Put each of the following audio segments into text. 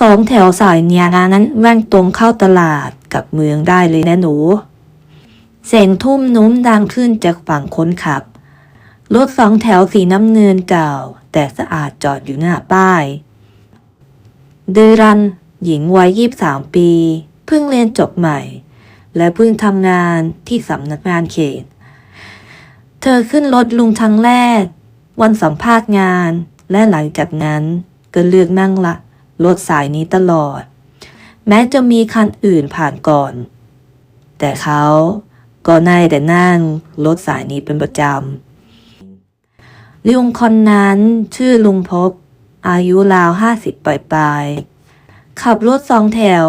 สองแถวสายเนียนั้นแว่งตรงเข้าตลาดกับเมืองได้เลยนะหนู เสียงทุ่มนุ่มดังขึ้นจากฝั่งคนขับ รถสองแถวสีน้ำเงินเก่า แต่สะอาดจอดอยู่หน้าป้ายเดรัน หญิงวัยยี่สามปี เพิ่งเรียนจบใหม่ และเพิ่งทำงานที่สำนักงานเขต เธอขึ้นรถลุงครั้งแรก วันสัมภาษณ์งานและหลังจากนั้นก็เลือกนั่งละ รถสายนี้ตลอด แม้จะมีคันอื่นผ่านก่อน แต่เขาก็ได้แต่นั่งรถสายนี้เป็นประจำลุงคนนั้นชื่อลุงพบ อายุราวห้าสิบปลายๆ ขับรถสองแถว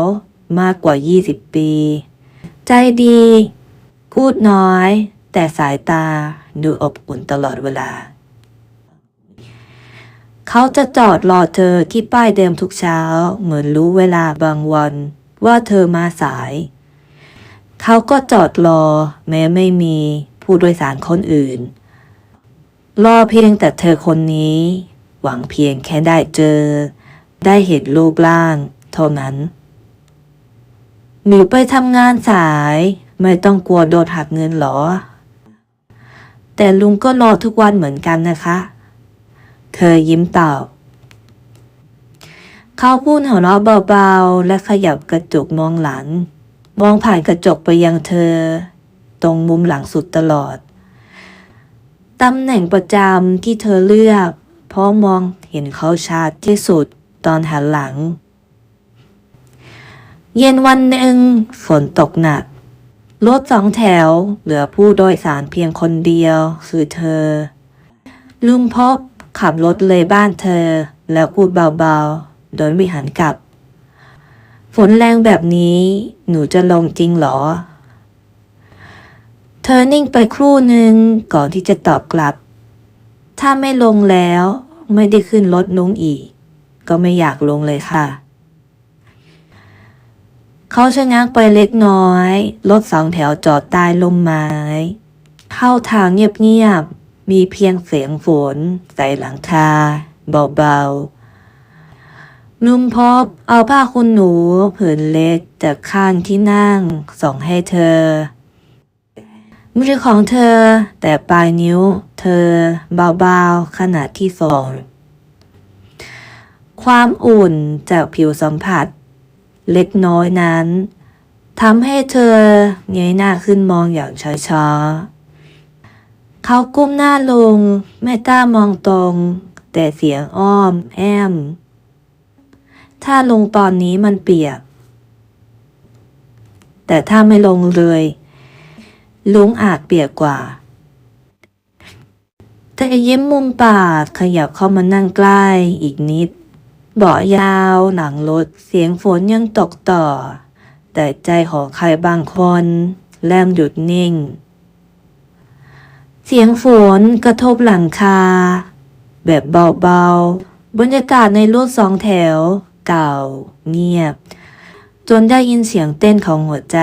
มากกว่ายี่สิบปี ใจดี พูดน้อย แต่สายตาดูอบอุ่นตลอดเวลา เขาจะจอดรอเธอที่ป้ายเดิมทุกเช้า เหมือนรู้เวลาบางวัน ว่าเธอมาสาย เขาก็จอดรอ แม้ไม่มีผู้โดยสารคนอื่น รอเพียงแต่เธอคนนี้ หวังเพียงแค่ได้เจอ ได้เห็นรูปร่าง เท่านั้นหนูไปทำงานสาย ไม่ต้องกลัวโดนหักเงินหรอ แต่ลุงก็รอทุกวันเหมือนกันนะคะ เธอยิ้มตอบ เขาพูดหัวเราะเบาๆ และขยับกระจกมองหลัง มองผ่านกระจกไปยังเธอ ตรงมุมหลังสุดตลอด ตำแหน่งประจำที่เธอเลือก เพราะมองเห็นเขาชัดที่สุดตอนหันหลัง เย็นวันหนึ่งฝนตกหนักรถสองแถวเหลือผู้โดยสารเพียงคนเดียว คือเธอ ลุงพบ ขับรถเลยบ้านเธอ แล้วพูดเบาๆ โดยไม่หันกลับ ฝนแรงแบบนี้หนูจะลงจริงเหรอ เธอนิ่งไปครู่หนึ่งก่อนที่จะตอบกลับ ถ้าไม่ลงแล้วไม่ได้ขึ้นรถนุ้งอีก ก็ไม่อยากลงเลยค่ะ เขาชะงักไปเล็กน้อย รถสองแถวจอดใต้ลมไม้ เข้าทางเงียบ มีเพียงเสียงฝนใส่หลังคาเบาๆลุงพบเอาผ้าคุณหนูผืนเล็กจากข้างที่นั่งส่งให้เธอมือของเธอ แต่ปลายนิ้ว เธอเบาๆขณะที่ส่งความอุ่นจากผิวสัมผัส เล็กน้อยนั้นทำให้เธอเงยหน้าขึ้นมองอย่างช้าๆ เขาก้มหน้าลงไม่กล้ามองตรง แต่เสียงอ้อม แอม ถ้าลงตอนนี้มันเปียก แต่ถ้าไม่ลงเลย ลุงอาจเปียกกว่าแต่ยิ้มมุมปากขยับเข้ามานั่งใกล้อีกนิด เบาะยาวหลังรถเสียงฝนยังตกต่อ แต่ใจของใครบางคนเริ่มหยุดนิ่ง เสียงฝนกระทบหลังคา แบบเบาๆ บรรยากาศในรถสองแถว เก่า เงียบ จนได้ยินเสียงเต้นของหัวใจ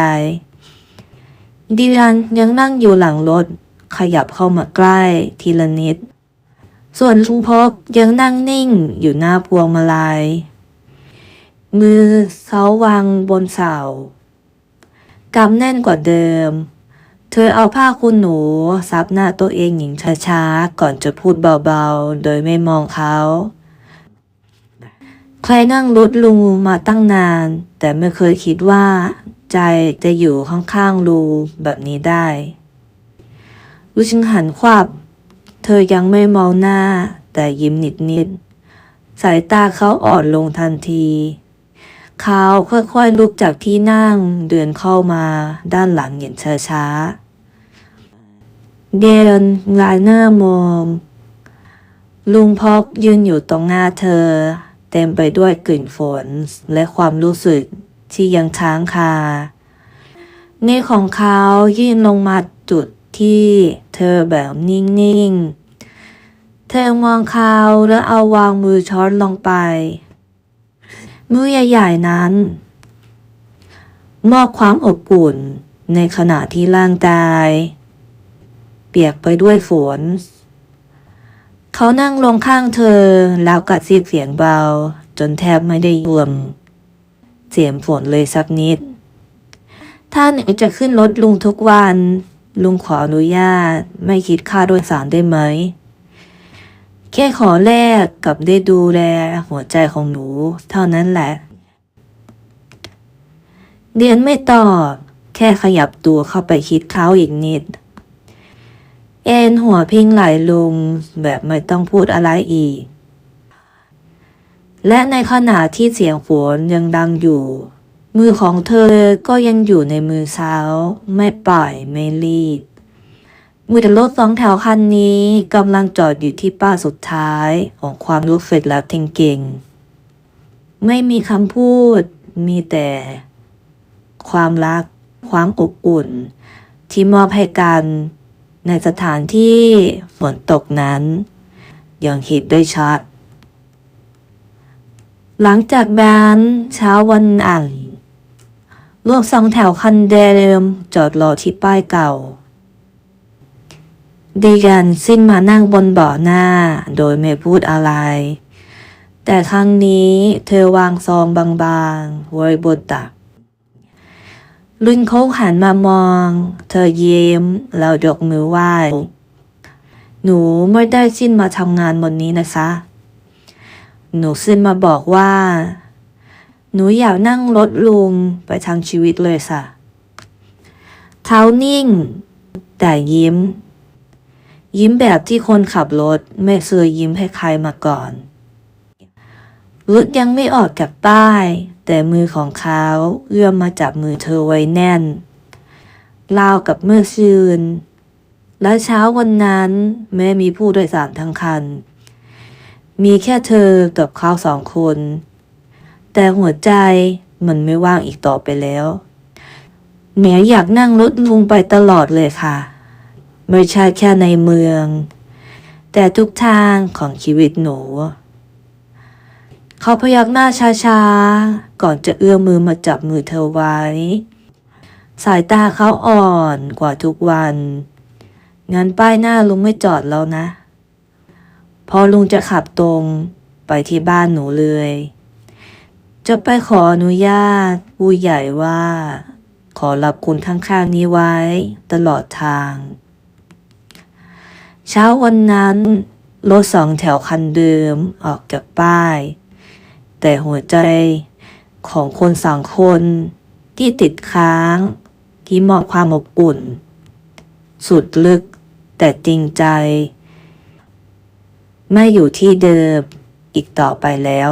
ดิรันยังนั่งอยู่หลังรถ ขยับเข้ามาใกล้ทีละนิด ส่วนลุงพกยังนั่งนิ่งอยู่หน้าพวงมาลัย มือเสาวางบนเสากำแน่นกว่าเดิม เธอเอาผ้าคุณหนูซับหน้าตัวเองหญิงช้าๆ ก่อนจะพูดเบาๆ โดยไม่มองเขา ใครนั่งรถลุงมาตั้งนาน แต่ไม่เคยคิดว่า ใจจะอยู่ข้างๆลุงแบบนี้ได้ลูชิงหันขวับ เธอยังไม่มองหน้า แต่ยิ้มนิดนิดๆ สายตาเขาอ่อนลงทันทีเขาค่อยๆลุกจากที่นั่งเดินเข้ามาด้านหลังอย่างช้าๆ เดินงายหน้ามองลุงพกยืนอยู่ตรงหน้าเธอ เต็มไปด้วยกลิ่นฝนและความรู้สึกที่ยังค้างคาเนวของเขายื่นลงมาจุดที่เธอแบบนิ่งๆ เธอมองเขาแล้วเอาวางมือช้อนลงไป มือใหญ่ๆนั้น มอบความอบอุ่นในขณะที่ร่างกาย เปียกไปด้วยฝน เขานั่งลงข้างเธอแล้วกัดซีบเสียงเบา จนแทบไม่ได้รวม เสียงฝนเลยสักนิด ถ้าหนูจะขึ้นรถลุงทุกวัน ลุงขออนุญาต ไม่คิดค่าโดยสารได้ไหม แค่ขอแลกกับได้ดูแลหัวใจของหนู เท่านั้นแหละเดียนไม่ตอบ แค่ขยับตัวเข้าไปคิดเขาอีกนิด เอ็นหัวพิงไหลลงแบบไม่ต้องพูดอะไรอีก และในขณะที่เสียงฝนยังดังอยู่ มือของเธอก็ยังอยู่ในมือเช้า ไม่ปล่อยไม่รีบมือแต่รถสองแถวคันนี้กำลังจอดอยู่ที่ป้ายสุดท้ายของความรู้สึกและเทงเก่ง ไม่มีคำพูด มีแต่ ความรัก ความอบอุ่น ที่มอบให้กัน ในสถานที่ฝนตกนั้น ยังเห็นได้ชัด หลังจากนั้นเช้าวันอ่านรถสองแถวคันเดิมจอดรอที่ป้ายเก่า ดีกันสิ้นมานั่งบนเบาะหน้าโดยไม่พูดอะไร แต่ครั้งนี้เธอวางซองบางๆ ไว้บนตัก ลุนเขาหันมามอง เธอยิ้มแล้วยกมือไหว้ หนูไม่ได้สิ้นมาทำงานวันนี้นะคะ หนูสิ้นมาบอกว่า หนูอยากนั่งรถลุงไปทางชีวิตเลยค่ะเท้านิ่ง แต่ยิ้ม ยิ้มแบบที่คนขับรถไม่เคยยิ้มให้ใครมาก่อนรถยังไม่ออกจากป้าย แต่มือของเขาเอื้อมมาจับมือเธอไว้แน่นราวกับเมื่อคืน และเช้าวันนั้นแม้มีผู้โดยสารทั้งคัน มีแค่เธอกับเขาสองคน แต่หัวใจมันไม่ว่างอีกต่อไปแล้วแม้อยากนั่งรถลุงไปตลอดเลยค่ะ ไม่ใช่แค่ในเมือง แต่ทุกทางของชีวิตหนู เขาพยักหน้าช้าๆ ก่อนจะเอื้อมมือมาจับมือเธอไว้ สายตาเขาอ่อนกว่าทุกวัน งั้นป้ายหน้าลุงไม่จอดแล้วนะ พอลุงจะขับตรงไปที่บ้านหนูเลย จะไปขออนุญาตผู้ใหญ่ว่า ขอรับคุณข้างๆนี้ไว้ ตลอดทาง เช้าวันนั้นรถสองแถวคันเดิมออกจากป้าย แต่หัวใจของคนสองคนที่ติดค้างที่มอบความอบอุ่น สุดลึกแต่จริงใจ ไม่อยู่ที่เดิมอีกต่อไปแล้ว